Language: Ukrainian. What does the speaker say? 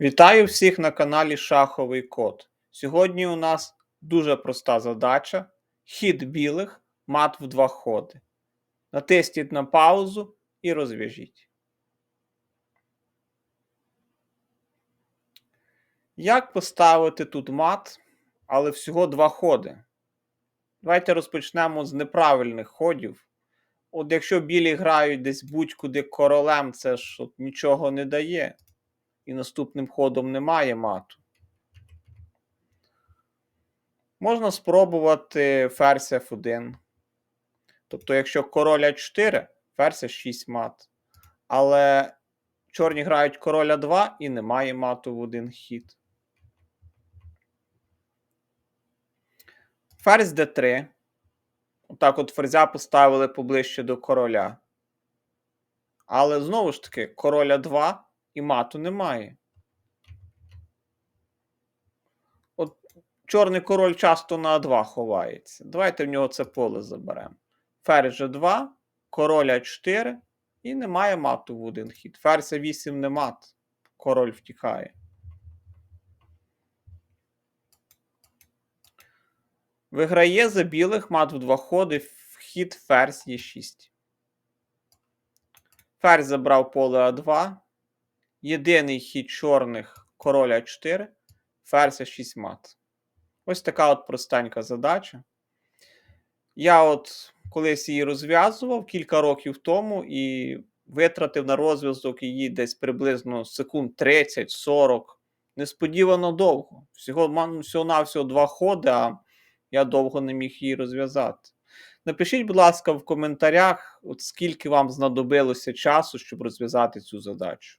Вітаю всіх на каналі Шаховий Код. Сьогодні у нас дуже проста задача: хід білих, мат в два ходи. Натисніть на паузу і розв'яжіть. Як поставити тут мат, але всього два ходи? Давайте розпочнемо з неправильних ходів. От якщо білі грають десь будь-куди королем, це ж от нічого не дає і наступним ходом немає мату. Можна спробувати ферзь F1. Тобто, якщо король А4, ферзь 6 мат. Але чорні грають короля 2 і немає мату в один хід. Ферзь d3. Отак от ферзя поставили поближче до короля. Але знову ж таки, короля 2 і мату немає. От чорний король часто на А2 ховається. Давайте в нього це поле заберемо. Ферзь G2, король А4 і немає мату в один хід. Ферзь А8 не мат. Король втікає. Виграє за білих мат в два ходи вхід ферзь Е6. Ферзь забрав поле А2. Єдиний хід чорних король А4, ферзь А6 мат. Ось така от простенька задача. Я от колись її розв'язував кілька років тому і витратив на розв'язок її десь приблизно секунд 30-40. Несподівано довго. Всього всього навсього два ходи, а я довго не міг її розв'язати. Напишіть, будь ласка, в коментарях, от скільки вам знадобилося часу, щоб розв'язати цю задачу.